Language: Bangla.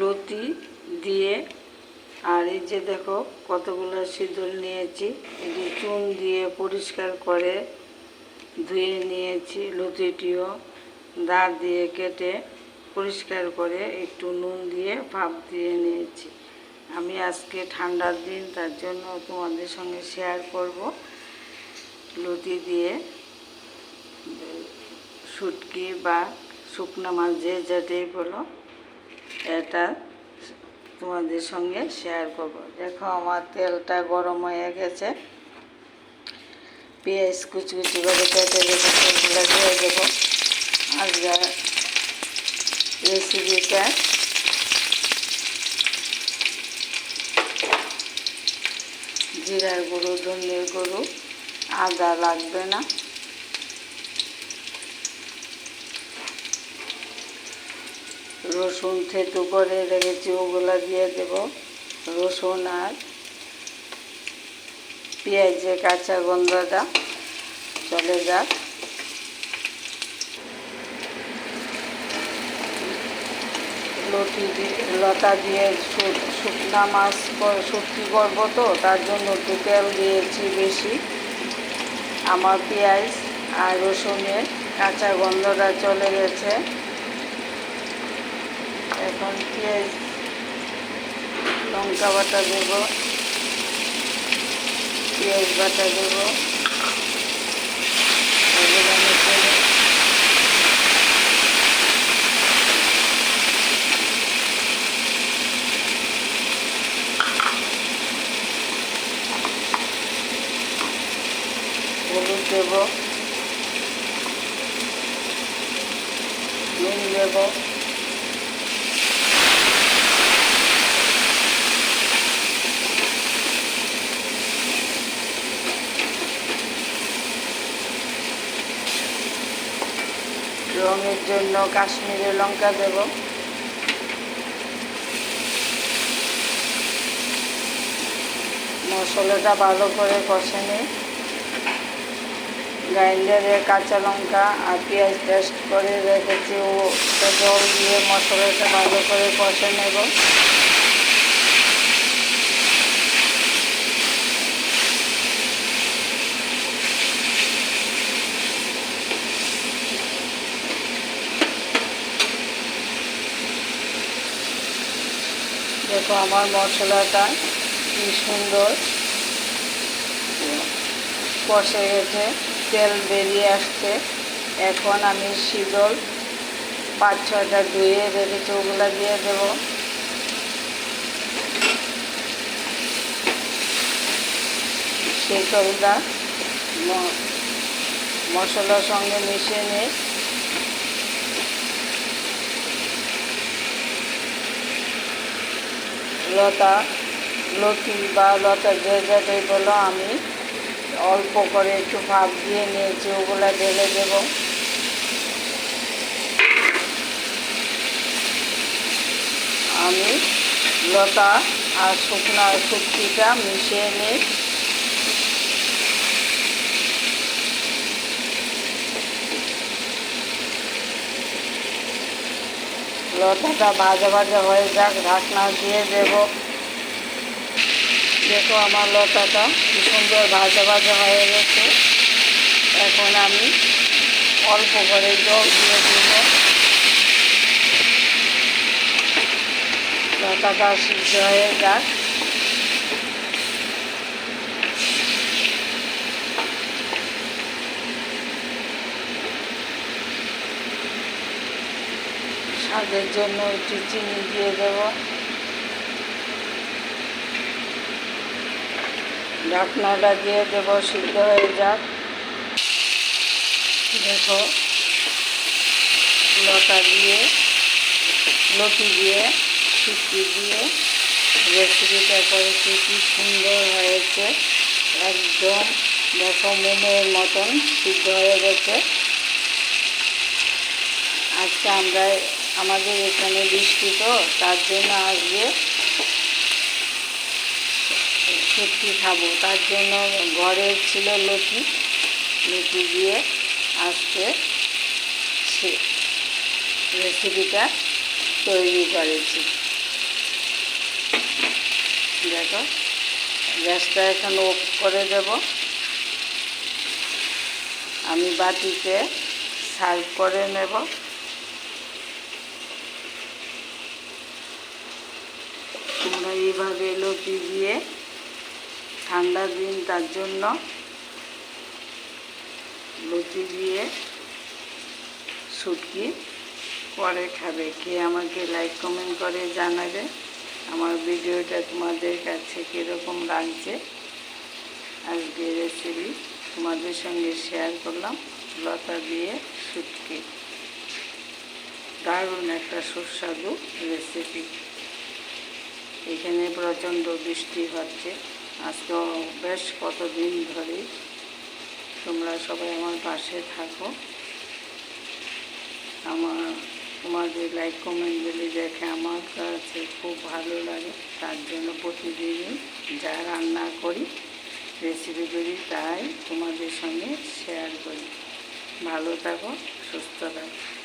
লতি দিয়ে, আর এই যে দেখো কতগুলো সিঁদুর নিয়েছি যে চুন দিয়ে পরিষ্কার করে ধুয়ে নিয়েছি, লতিটিও দাঁত দিয়ে কেটে পরিষ্কার করে একটু নুন দিয়ে ভাপ দিয়ে নিয়েছি। আমি আজকে ঠান্ডার দিন, তার জন্য তোমাদের সঙ্গে শেয়ার করব। লতি দিয়ে শুটকি বা শুকনো মাছ, যে যেটাই বলো। এটা তোমাদের সঙ্গে শেয়ার করব। দেখো আমার তেলটা গরম হয়ে গেছে। পেঁয়াজ কুচি কুচি করে কেটে রেখে তেলগুলো দিয়ে দেবো। আজকে রেসিপিটা জিরার গরু ধনিয়ার গরু আদা লাগবে না। রসুন থেতু করে রেখেছি, ওগুলো দিয়ে দেব। রসুন আর পেঁয়াজের কাঁচা গন্ধটা চলে যাক। লতি লতা দিয়ে শুকনা মাছ শুটকি করব তো, তার জন্য একটু তেল দিয়েছি বেশি। আমার পেঁয়াজ আর রসুনের কাঁচা গন্ধটা চলে গেছে। এখন পেঁয়াজ লঙ্কা বাটা দেব পেঁয়াজ বাটা দেব। হলুদ দেব নুন দেব। রঙের জন্য কাশ্মীরি লঙ্কা দেব। মশলাটা ভালো করে কষে নিই গ্রাইন্ডারে কাঁচা লঙ্কা আর পেঁয়াজ পেস্ট করে রেখেছি। ও জল দিয়ে মশলাটা ভালো করে কষে নেব। দেখো আমার মশলাটা কি সুন্দর। কষে গেছে, তেল বেরিয়ে আসছে। এখন আমি শীতল পাঁচ ছয়টা ধুয়ে রেখেছি ওগুলো দিয়ে দেব। শীতলটা মশলার সঙ্গে মিশিয়ে নিয়ে লতা, লতি বা লতা যে যেটাই বলো, আমি অল্প করে একটু ভাপ দিয়ে নিয়েছি, ওগুলো ঢেলে দেব। আমি লতা আর শুকনা শুক্তিটা মিশিয়ে নিই লতাটা ভাজা ভাজা হয়ে যাক, ঢাকনা দিয়ে দেব। দেখো আমার লতাটা কি সুন্দর ভাজা ভাজা হয়ে গেছে। এখন আমি অল্প করে জল দিয়ে দেব। লতাটা সিদ্ধ হয়ে যাক। স্বাদের জন্য একটু চিনি দিয়ে দেব। ঢাকনাটা দিয়ে দেব, সিদ্ধ হয়ে যাক। দেখো, লতা দিয়ে, লতি দিয়ে, শুটকি দিয়ে রেসিপিটা করেছি, কি সুন্দর হয়েছে। একদম দেখো, মোমোর মতন সিদ্ধ হয়ে গেছে। আজকে আমরা আমাদের এখানে বৃষ্টি তো, তার জন্য আজকে শুটকি খাব। তার জন্য ঘরে ছিল লতি লতি দিয়ে আজকে সে রেসিপিটা তৈরি করেছি। দেখো, গ্যাসটা এখন অফ করে দেব। আমি বাটিতে সার্ভ করে নেব। তোমরা এইভাবে লতি দিয়ে ঠান্ডা দিন, তার জন্য লতি দিয়ে শুটকি পরে খাবে। কে আমাকে লাইক কমেন্ট করে জানাবে আমার ভিডিওটা তোমাদের কাছে কীরকম লাগছে। আজকে রেসিপি তোমাদের সঙ্গে শেয়ার করলাম লতা দিয়ে শুটকি। দারুণ একটা সুস্বাদু রেসিপি এখানে প্রচণ্ড বৃষ্টি হচ্ছে। আজকে বেশ কতদিন ধরে তোমরা সবাই আমার পাশে থাকো। আমার, তোমাদের লাইক কমেন্ট দিলে দেখে আমার কাছে খুব ভালো লাগে। তার জন্য প্রতিদিনই যা রান্না করি রেসিপি করি তাই তোমাদের সঙ্গে শেয়ার করি। ভালো থাকো, সুস্থ থাকো।